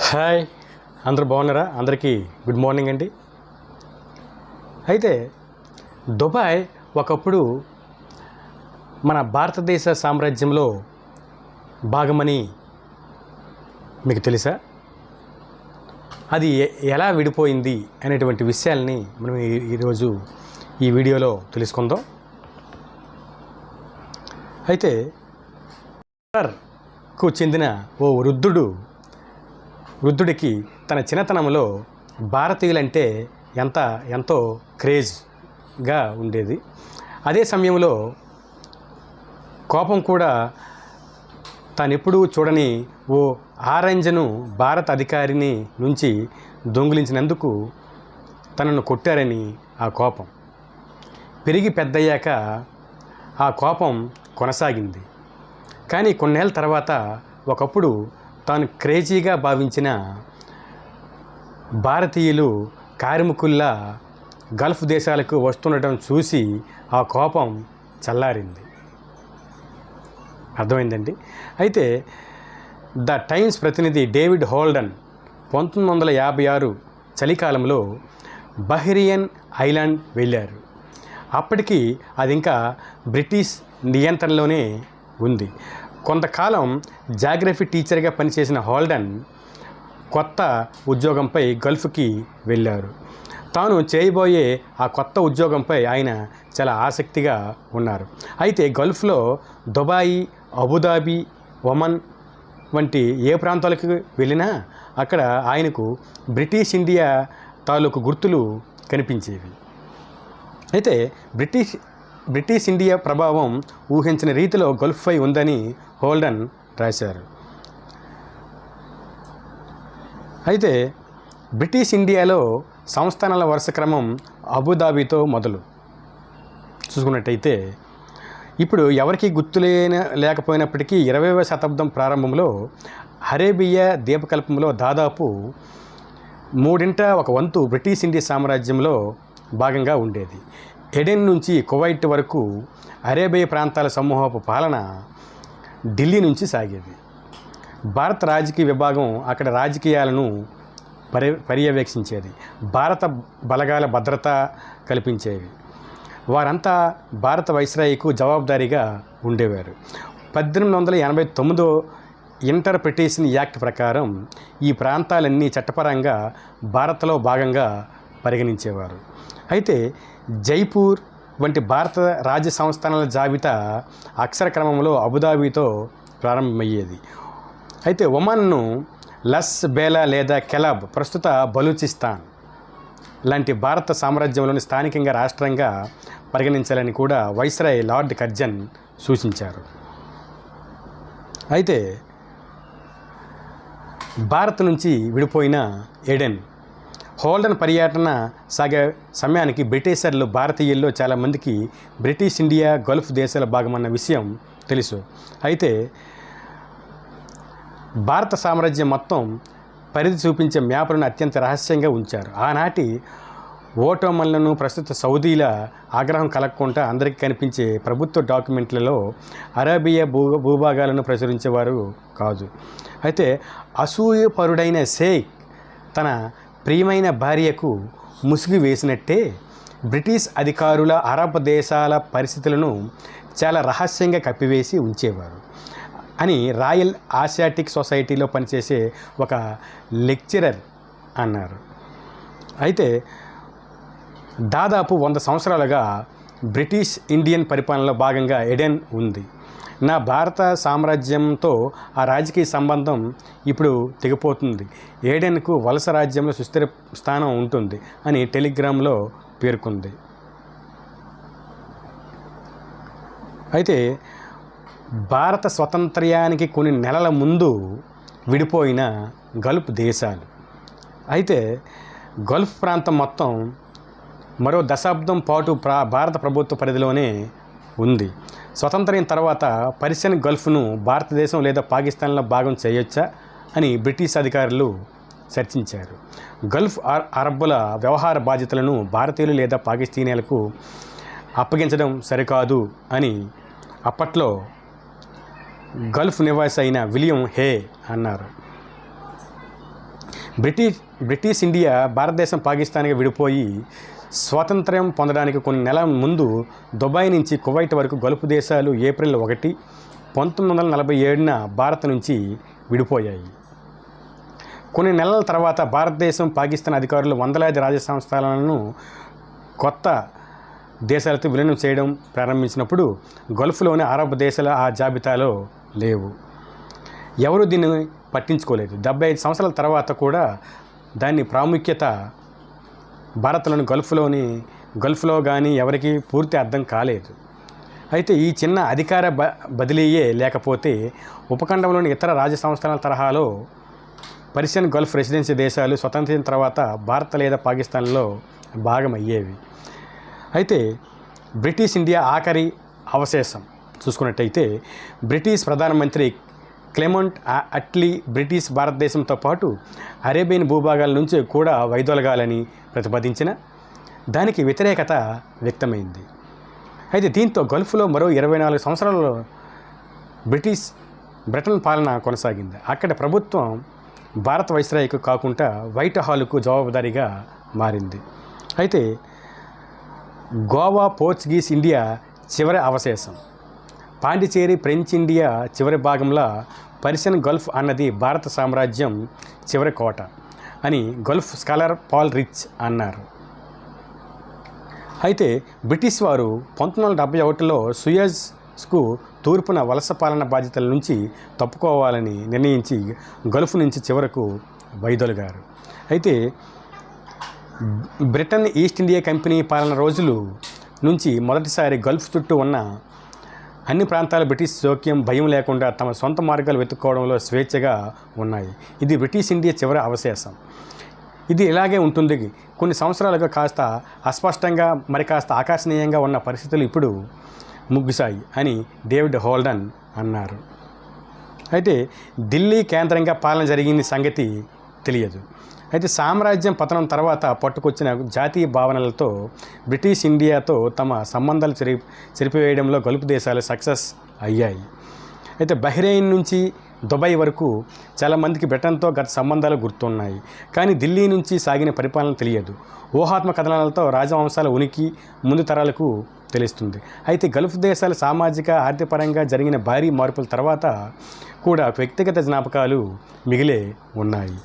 Hi అందరు బాగున్నారా? అందరికీ గుడ్ మార్నింగ్ అండి. అయితే దుబాయ్ ఒకప్పుడు మన భారతదేశ సామ్రాజ్యంలో భాగమని మీకు తెలుసా? అది ఎలా విడిపోయింది అనేటువంటి విషయాల్ని మనం ఈరోజు ఈ వీడియోలో తెలుసుకుందాం. అయితే కు చెందిన ఓ వృద్ధుడు వృద్ధుడికి తన చిన్నతనంలో భారతీయులంటే ఎంత ఎంతో క్రేజ్గా ఉండేది. అదే సమయంలో కోపం కూడా తానెప్పుడూ చూడని ఓ ఆరెంజ్ను భారత అధికారిని నుంచి దొంగిలించినందుకు తనను కొట్టారని ఆ కోపం. పెరిగి పెద్దయ్యాక ఆ కోపం కొనసాగింది. కానీ కొన్నేళ్ళ తర్వాత ఒకప్పుడు తాను క్రేజీగా భావించిన భారతీయులు కార్మికుల్లా గల్ఫ్ దేశాలకు వస్తుండటం చూసి ఆ కోపం చల్లారింది. అర్థమైందండి? అయితే ద టైమ్స్ ప్రతినిధి డేవిడ్ హోల్డన్ పంతొమ్మిది వందల యాభై ఆరు చలికాలంలో బహ్రియన్ ఐలాండ్ వెళ్ళారు. అప్పటికి అది ఇంకా బ్రిటిష్ నియంత్రణలోనే ఉంది. కొంతకాలం జాగ్రఫీ టీచర్గా పనిచేసిన హోల్డన్ కొత్త ఉద్యోగంపై గల్ఫ్కి వెళ్ళారు. తాను చేయబోయే ఆ కొత్త ఉద్యోగంపై ఆయన చాలా ఆసక్తిగా ఉన్నారు. అయితే గల్ఫ్లో దుబాయి అబుదాబి ఒమన్ వంటి ఏ ప్రాంతాలకు వెళ్ళినా అక్కడ ఆయనకు బ్రిటిష్ ఇండియా తాలూకు గుర్తులు కనిపించేవి. అయితే బ్రిటిష్ బ్రిటిష్ ఇండియా ప్రభావం ఊహించిన రీతిలో గల్ఫ్పై ఉందని హోల్డన్ రాశారు. అయితే బ్రిటిష్ ఇండియాలో సంస్థానాల వరుస క్రమం అబుదాబీతో మొదలు. చూసుకున్నట్టయితే ఇప్పుడు ఎవరికి గుర్తులేన లేకపోయినప్పటికీ ఇరవైవ శతాబ్దం ప్రారంభంలో అరేబియా ద్వీపకల్పంలో దాదాపు మూడింట ఒక వంతు బ్రిటిష్ ఇండియా సామ్రాజ్యంలో భాగంగా ఉండేది. ఎడెన్ నుంచి కువైట్ వరకు అరేబియా ప్రాంతాల సమూహపు పాలన ఢిల్లీ నుంచి సాగేది. భారత రాజకీయ విభాగం అక్కడ రాజకీయాలను పర్య పర్యవేక్షించేది. భారత బలగాల భద్రత కల్పించేవి. వారంతా భారత వైస్రాయికు జవాబుదారీగా ఉండేవారు. పద్దెనిమిది వందల ఎనభై తొమ్మిదో ఇంటర్ప్రిటేషన్ యాక్ట్ ప్రకారం ఈ ప్రాంతాలన్నీ చట్టపరంగా భారత్లో భాగంగా పరిగణించేవారు. అయితే జైపూర్ వంటి భారత రాజ్య సంస్థానాల జాబితా అక్షర క్రమంలో అబుదాబీతో ప్రారంభమయ్యేది. అయితే ఒమన్ను లస్ బేలా లేదా కెలాబ్ ప్రస్తుత బలూచిస్తాన్ లాంటి భారత సామ్రాజ్యంలోని స్థానికంగా రాష్ట్రంగా పరిగణించాలని కూడా వైస్రాయ్ లార్డ్ కర్జన్ సూచించారు. అయితే భారత్ నుంచి విడిపోయిన ఎడెన్ హోల్డన్ పర్యటన సాగే సమయానికి బ్రిటిషర్లు భారతీయుల్లో చాలామందికి బ్రిటిష్ ఇండియా గల్ఫ్ దేశాల భాగమన్న విషయం తెలుసు. అయితే భారత సామ్రాజ్యం మొత్తం పరిధి చూపించే మ్యాప్లను అత్యంత రహస్యంగా ఉంచారు. ఆనాటి ఓటోమన్లను ప్రస్తుత సౌదీల ఆగ్రహం కలగకుండా అందరికీ కనిపించే ప్రభుత్వ డాక్యుమెంట్లలో అరేబియా భూ భూభాగాలను ప్రచురించేవారు కాదు. అయితే అసూయపరుడైన షేక్ తన ప్రియమైన భార్యకు ముసుగు వేసినట్టే బ్రిటిష్ అధికారుల అరబ్ దేశాల పరిస్థితులను చాలా రహస్యంగా కప్పివేసి ఉంచేవారు అని రాయల్ ఆసియాటిక్ సొసైటీలో పనిచేసే ఒక లెక్చరర్ అన్నారు. అయితే దాదాపు వంద సంవత్సరాలుగా బ్రిటిష్ ఇండియన్ పరిపాలనలో భాగంగా ఎడెన్ ఉంది. నా భారత సామ్రాజ్యంతో ఆ రాజకీయ సంబంధం ఇప్పుడు తెగిపోతుంది. ఏడెన్కు వలస రాజ్యంలో సుస్థిర స్థానం ఉంటుంది అని టెలిగ్రామ్లో పేర్కొంది. అయితే భారత స్వతంత్ర్యానికి కొన్ని నెలల ముందు విడిపోయిన గల్ఫ్ దేశాలు. అయితే గల్ఫ్ ప్రాంతం మొత్తం మరో దశాబ్దం పాటు ప్రా భారత ప్రభుత్వ పరిధిలోనే ఉంది. స్వతంత్రం తర్వాత పర్షియన్ గల్ఫ్ను భారతదేశం లేదా పాకిస్తాన్లో భాగం చేయొచ్చా అని బ్రిటిష్ అధికారులు చర్చించారు. గల్ఫ్ అరబ్బుల వ్యవహార బాధ్యతలను భారతీయులు లేదా పాకిస్తీనీయులకు అప్పగించడం సరికాదు అని అప్పట్లో గల్ఫ్ నివాసి అయిన విలియం హే అన్నారు. బ్రిటిష్ బ్రిటిష్ ఇండియా భారతదేశం పాకిస్తాన్గా విడిపోయి స్వాతంత్ర్యం పొందడానికి కొన్ని నెలల ముందు దుబాయ్ నుంచి కువైట్ వరకు గల్ఫ్ దేశాలు ఏప్రిల్ ఒకటి పంతొమ్మిది వందల నలభై ఏడున భారత్ నుంచి విడిపోయాయి. కొన్ని నెలల తర్వాత భారతదేశం పాకిస్తాన్ అధికారులు వందలాది రాజసంస్థానాలను కొత్త దేశాలతో విలీనం చేయడం ప్రారంభించినప్పుడు గల్ఫ్లోని అరబ్ దేశాల ఆ జాబితాలో లేవు. ఎవరు దీన్ని పట్టించుకోలేదు. డెబ్బై ఐదు సంవత్సరాల తర్వాత కూడా దాని ప్రాముఖ్యత భారత్లోని గల్ఫ్లోని గల్ఫ్లో కానీ ఎవరికి పూర్తి అర్థం కాలేదు. అయితే ఈ చిన్న అధికార బ బదిలీయే లేకపోతే ఉపఖండంలోని ఇతర రాజ్య సంస్థల తరహాలో పర్షియన్ గల్ఫ్ రెసిడెన్సీ దేశాలు స్వతంత్రం తర్వాత భారత్ లేదా పాకిస్తాన్లో భాగమయ్యేవి. అయితే బ్రిటిష్ ఇండియా ఆఖరి అవశేషం చూసుకున్నట్టయితే బ్రిటిష్ ప్రధానమంత్రి క్లెమంట్ అట్లీ బ్రిటిష్ భారతదేశంతో పాటు అరేబియన్ భూభాగాల నుంచి కూడా వైదొలగాలని ప్రతిపాదించిన దానికి వ్యతిరేకత వ్యక్తమైంది. అయితే దీంతో గల్ఫ్లో మరో ఇరవై నాలుగు సంవత్సరాలలో బ్రిటిష్ బ్రిటన్ పాలన కొనసాగింది. అక్కడ ప్రభుత్వం భారత వైస్రాయికు కాకుండా వైట్ హాల్కు జవాబుదారీగా మారింది. అయితే గోవా పోర్చుగీస్ ఇండియా చివరి అవశేషం. పాండిచేరి ఫ్రెంచ్ ఇండియా చివరి భాగంలో పర్షియన్ గల్ఫ్ అన్నది భారత సామ్రాజ్యం చివరి కోట అని గల్ఫ్ స్కాలర్ పాల్ రిచ్ అన్నారు. అయితే బ్రిటిష్ వారు పంతొమ్మిది వందల డెబ్బై ఒకటిలో సుయజ్కు తూర్పున వలస పాలన బాధ్యతల నుంచి తప్పుకోవాలని నిర్ణయించి గల్ఫ్ నుంచి చివరకు వైదొలిగారు. అయితే బ్రిటన్ ఈస్ట్ ఇండియా కంపెనీ పాలన రోజులు నుంచి మొదటిసారి గల్ఫ్ చుట్టూ ఉన్న అన్ని ప్రాంతాల బ్రిటిష్ జోక్యం భయం లేకుండా తమ సొంత మార్గాలు వెతుక్కోవడంలో స్వేచ్ఛగా ఉన్నాయి. ఇది బ్రిటిష్ ఇండియా చివరి అవశేషం. ఇది ఇలాగే ఉంటుంది. కొన్ని సంవత్సరాలుగా కాస్త అస్పష్టంగా మరి కాస్త ఆకర్షణీయంగా ఉన్న పరిస్థితులు ఇప్పుడు ముగ్గుసాయి అని డేవిడ్ హోల్డన్ అన్నారు. అయితే ఢిల్లీ కేంద్రంగా పాలన జరిగింది సంగతి తెలియదు. అయితే సామ్రాజ్యం పతనం తర్వాత పట్టుకొచ్చిన జాతీయ భావనలతో బ్రిటిష్ ఇండియాతో తమ సంబంధాలు చెరి చెరిపివేయడంలో గల్ఫ్ దేశాలు సక్సెస్ అయ్యాయి. అయితే బహ్రెయిన్ నుంచి దుబాయ్ వరకు చాలామందికి బ్రిటన్తో గత సంబంధాలు గుర్తున్నాయి. కానీ ఢిల్లీ నుంచి సాగిన పరిపాలన తెలియదు. ఊహాత్మ కథనాలతో రాజవంశాల ఉనికి ముందు తరాలకు తెలుస్తుంది. అయితే గల్ఫ్ దేశాల సామాజిక ఆర్థికపరంగా జరిగిన భారీ మార్పుల తర్వాత కూడా వ్యక్తిగత జ్ఞాపకాలు మిగిలే ఉన్నాయి.